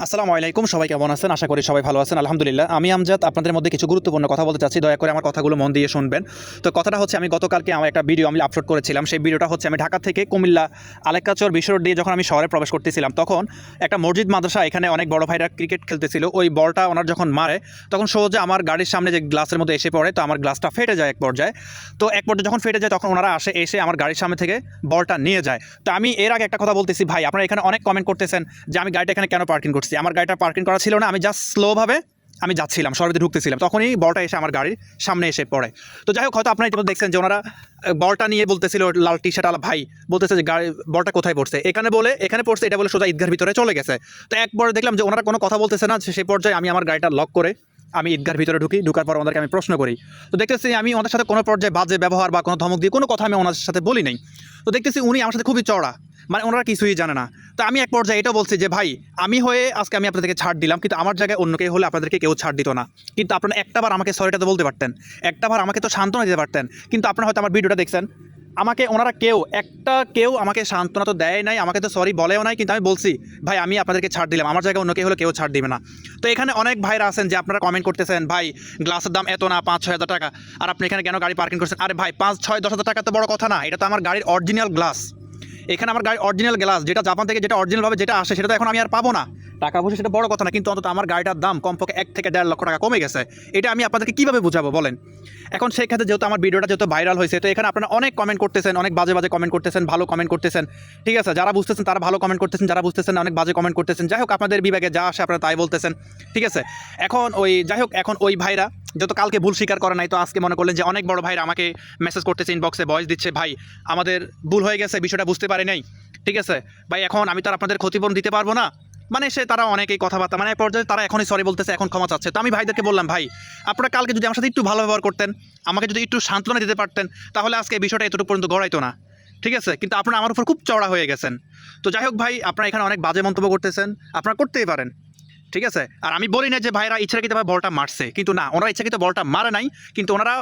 আসসালামু আলাইকুম, সবাই কেমন আছেন? আশা করি সবাই ভালো আছেন। আলহামদুলিল্লাহ, আমি আমজাদ আপনাদের মধ্যে কিছু গুরুত্বপূর্ণ কথা বলতে চাচ্ছি। দয়া করে আমার কথাগুলো মন দিয়ে শুনবেন। তো কথাটা হচ্ছে, আমি গতকালকে আমার একটা ভিডিও আমি আপলোড করেছিলাম। সেই ভিডিওটা হচ্ছে, আমি ঢাকা থেকে কুমিল্লা আলেকাচর বিশ্ব রোড দিয়ে যখন আমি শহরে প্রবেশ করতেছিলাম, তখন একটা মসজিদ মাদ্রাসা, এখানে অনেক বড় ভাইরা ক্রিকেট খেলতেছিল। ওই বলটা ওনার যখন মারে, তখন সহজে আমার গাড়ির সামনে যে গ্লাসের মধ্যে এসে পড়ে, তো আমার গ্লাসটা ফেটে যায় এক পর্যায়ে। তো এক পর্যায়ে যখন ফেটে যায়, তখন ওনারা আসে, এসে আমার গাড়ির সামনে থেকে বলটা নিয়ে যায়। তো আমি এর আগে একটা কথা বলতেছি, ভাই, আপনারা এখানে অনেক কমেন্ট করতেছেন যে, আমি গাড়িটা এখানে কেন পার্কিং করছি আমার গাড়িটা পার্কিং করা ছিল না, আমি জাস্ট স্লোভাবে আমি যাচ্ছিলাম শহরে ঢুকতেছিলাম। তখনই বলটা এসে আমার গাড়ির সামনে এসে পড়ে। তো যাই হোক, হয়তো আপনারা ইতিমধ্যে দেখছেন যে ওনারা বলটা নিয়ে বলতেছিল, লাল টি শার্ট আলা ভাই। বলতেছে যে, গাড়ি, বলটা কোথায় পড়ছে? এখানে বলে, এখানে পড়ছে, এটা বলে সোজা ঈদগার ভিতরে চলে গেছে। তো একবার দেখলাম যে ওনারা কোনো কথা বলতেছে না সেই পর্যায়ে আমি আমার গাড়িটা লক করে আমি ঈদগার ভিতরে ঢুকি। ঢুকার পর ওনাদেরকে আমি প্রশ্ন করি। তো দেখতেছি আমি ওনার সাথে কোনো পর্যায়ে বাজে ব্যবহার বা কোনো ধমক দিয়ে কোনো কথা আমি ওনার সাথে বলি নাই। তো দেখতেছি উনি আমার সাথে খুবই চড়া মানে ওনারা কিছুই জানে না। তো আমি এক পর্যায়ে এটা বলছি যে, ভাই, আমি হয়ে আজকে আমি আপনাদেরকে ছাড় দিলাম, কিন্তু আমার জায়গায় অন্য কেউ হলে আপনাদেরকে কেউ ছাড় দিত না। কিন্তু আপনারা একটাবার আমাকে সরিটা তো বলতে পারতেন একটাবার আমাকে তো সান্ত্বনা দিতে পারতেন, কিন্তু আপনারা হয়তো আমার ভিডিওটা দেখছেন, আমাকে ওনারা কেউ, একটা কেউ আমাকে সান্ত্বনা তো দেয় নাই, আমাকে তো সরি বলেও নাই, কিন্তু আমি বলছি, ভাই, আমি আপনাদেরকে ছাড় দিলাম, আমার জায়গায় অন্য কেউ হলে কেউ ছাড় দিবে না। তো এখানে অনেক ভাইরা আছেন যে আপনারা কমেন্ট করতেছেন, ভাই গ্লাসের দাম এত না, পাঁচ ছয় হাজার টাকা, আর আপনি এখানে কেন গাড়ি পার্কিং করছেন? আরে ভাই, পাঁচ, ছয়, দশ হাজার টাকা তো বড় কথা না, এটা তো আমার গাড়ির অরিজিনাল গ্লাস এখানে আমার গাড়ি অরিজিনাল গ্লাস যেটা জাপান থেকে যেটা অরিজিনালভাবে যেটা আসে সেটা তো এখন আমি আর পাবো না। টাকা পয়সা সেটা বড় কথা না, কিন্তু অন্তত আমার গাড়িটার দাম কমপক্ষে এক থেকে দেড় লক্ষ টাকা কমে গেছে। এটা আমি আপনাদেরকে কীভাবে বুঝাবো, বলেন? এখন সেই ক্ষেত্রে যেহেতু আমার ভিডিওটা যেহেতু ভাইরাল হয়েছে, তো এখানে আপনারা অনেক কমেন্ট করতেছেন, অনেক বাজে বাজে কমেন্ট করতেছেন, ভালো কমেন্ট করতেছেন, ঠিক আছে? যারা বুঝতেছেন তারা ভালো কমেন্ট করতেছেন, যারা বুঝতেছেন অনেক বাজে কমেন্ট করতেছেন। যাই হোক, আপনাদের বিভাগে যা আসে আপনারা তাই বলতেছেন, ঠিক আছে? এখন ওই, যাই হোক, এখন ওই ভাইরা যত কালকে ভুল স্বীকার করে নাই, তো আজকে মনে করলেন যে অনেক বড় ভাইরা আমাকে মেসেজ করতেছে ইনবক্সে ভয়েস দিচ্ছে, ভাই, আমাদের ভুল হয়ে গেছে, বিষয়টা বুঝতে পারি নাই। ঠিক আছে? ভাই, এখন আমি তো আর আপনাদের ক্ষতিপূরণ দিতে পারব না। মানে সে তারা অনেকেই কথাবার্তা মানে পর্যায়ে তারা এখনই সরি বলতেছে, এখন ক্ষমা চাচ্ছে। তো আমি ভাইদেরকে বললাম, ভাই, আপনারা কালকে যদি আমার সাথে একটু ভালো ব্যবহার করতেন, আমাকে যদি একটু সান্ত্বনা দিতে পারতেন, তাহলে আজকে এই বিষয়টা এতটুকু পর্যন্ত গড়াইতো না। ঠিক আছে? কিন্তু আপনারা আমার উপর খুব চড়া হয়ে গেছেন। তো যাই হোক ভাই, আপনারা এখানে অনেক বাজে মন্তব্য করতেছেন, আপনারা করতেই পারেন। ঠিক আছে? আর আমি বলি না যে, ভাইরা ইচ্ছাকৃতভাবে বলটা মারছে। কিন্তু না, ওনারা ইচ্ছাকৃত বলটা মারে নাই, কিন্তু ওনারা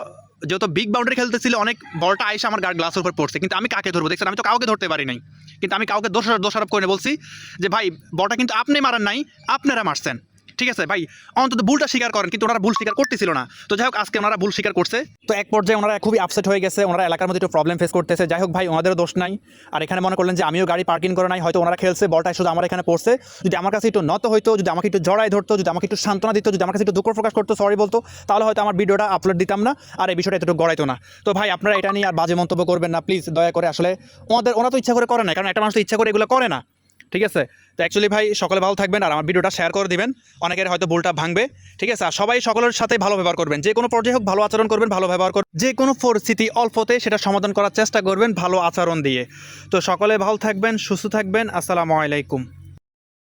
যেহেতু বিগ বাউন্ডারি খেলতেছিল, অনেক বলটা আইসা আমার গ্লাসের উপর পড়ছে। কিন্তু আমি কাকে ধরবো? দেখছেন, আমি তো কাউকে ধরতে পারি নাই। কিন্তু আমি কাউকে দোষ দোষারোপ করে বলছি যে, ভাই, বলটা কিন্তু আপনি মারেন নাই, আপনারা মারছেন। ঠিক আছে? ভাই, অন্তত ভুলটা স্বীকার করেন, কিন্তু ওনারা ভুল স্বীকার করতেছিল না। তো যাই হোক, আজকে ওনারা ভুল স্বীকার করছে। তো এক পর্যায়ে ওনারা খুবই আপসেট হয়ে গেছে, ওনারা এলাকার মধ্যে একটু প্রবলেম ফেস করতেছে। যাই হোক, ভাই, ওনাদেরও দোষ নাই। আর এখানে মনে করলেন যে, আমিও গাড়ি পার্কিং করে নাই, হয়তো ওনারা খেলছে বলটা শুধু আমার এখানে পড়ছে। যদি আমার কাছে একটু নত হইতো, যদি আমাকে একটু জড়াই ধরতো, যদি আমাকে একটু সান্ত্বনা দিত, যদি আমার কাছে একটু দুঃখ প্রকাশ করতো সরি বলতো, তাহলে হয়তো আমার ভিডিওটা আপলোড দিতাম না, আর এই বিষয়টা এতটুকু গড়াইতো না। তো ভাই, আপনারা এটা নিয়ে আর বাজে মন্তব্য করবেন না প্লিজ দয়া করে আসলে ওনাদের ওরা তো ইচ্ছা করে করে না কারণ একটা মানুষ তো ইচ্ছা করে এগুলো করে না। ঠিক আছে? তো অ্যাকচুয়ালি ভাই, সকলে ভালো থাকবেন আর আমার ভিডিওটা শেয়ার করে দিবেন। অনেকের হয়তো ভুলটা ভাঙবে। ঠিক আছে? আর সবাই সকলের সাথে ভালো ব্যবহার করবেন। যে কোনো পর্যায়ে হোক, ভালো আচরণ করবেন, ভালো ব্যবহার করবেন। যে কোনো পরিস্থিতি অল্পতে সেটা সমাধান করার চেষ্টা করবেন, ভালো আচরণ দিয়ে। তো সকলে ভালো থাকবেন, সুস্থ থাকবেন। আসসালামু আলাইকুম।